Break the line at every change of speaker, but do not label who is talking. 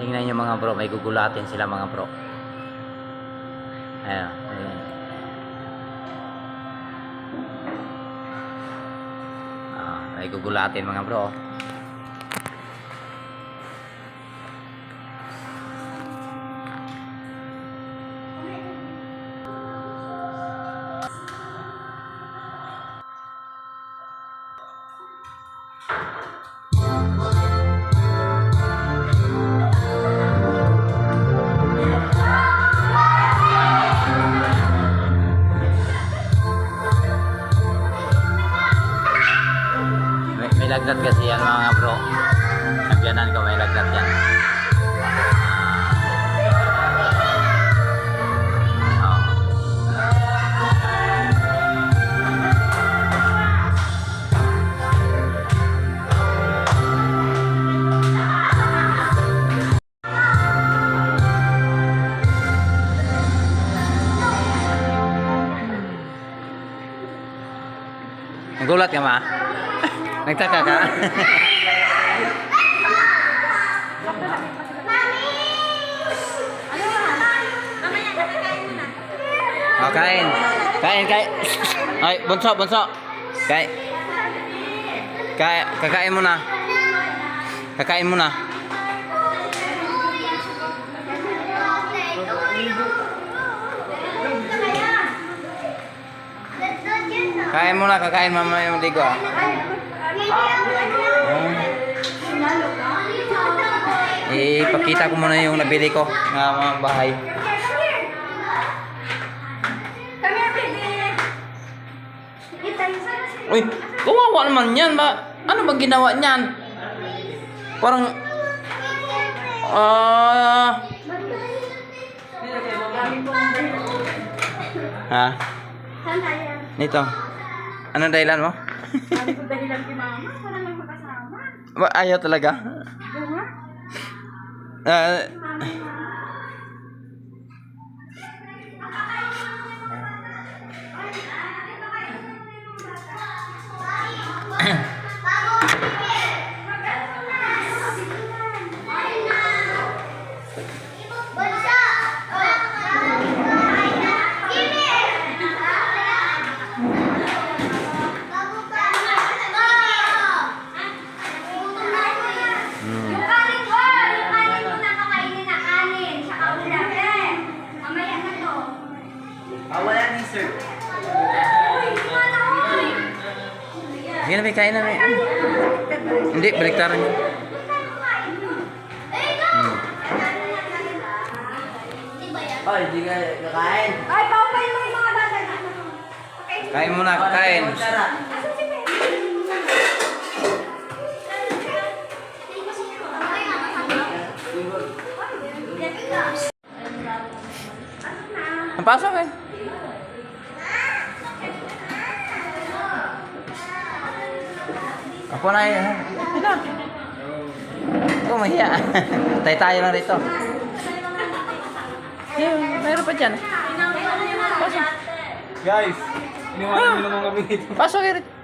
Tingnan nyo mga bro, may gugulatin sila mga bro. Ayan. ayan. Ah, may gugulatin mga bro. Lagdat kasi yan mga bro. Nagyanan ko may lagdat yan. Nagulat ka ma? Nagtaka ka? oh, kain. Kain, kain. Ay, bunso, bunso. Kain. Kain, kakain mo na. Kakain mo na. Kain mo na, kakain mama yung ligo ah. Eh, ipakita ko muna yung nabili ko ng mga bahay. Uy, kawawa naman yan. Ba? Ano ba ginawa niyan? Parang... Ah... ha? Nito. Ano dahilan mo?
Sabi ko dahilan kay mama, para lang makasama.
Ayaw talaga? Ah... Hmm.
Ah, wala ni sir.
Sige na, may kain na may. Hindi, baliktaran niyo.
Go!
Oh, hindi ka kakain.
Ay, paupay mo yung mga bata.
Kain muna, kain.
Tara.
Napasok eh. Ako na eh. Ito. Ito, mahiya. Tay tayo lang rito. Ayun, mayroon pa dyan.
Guys, iniwanan nyo naman kami dito.
Pasok eh.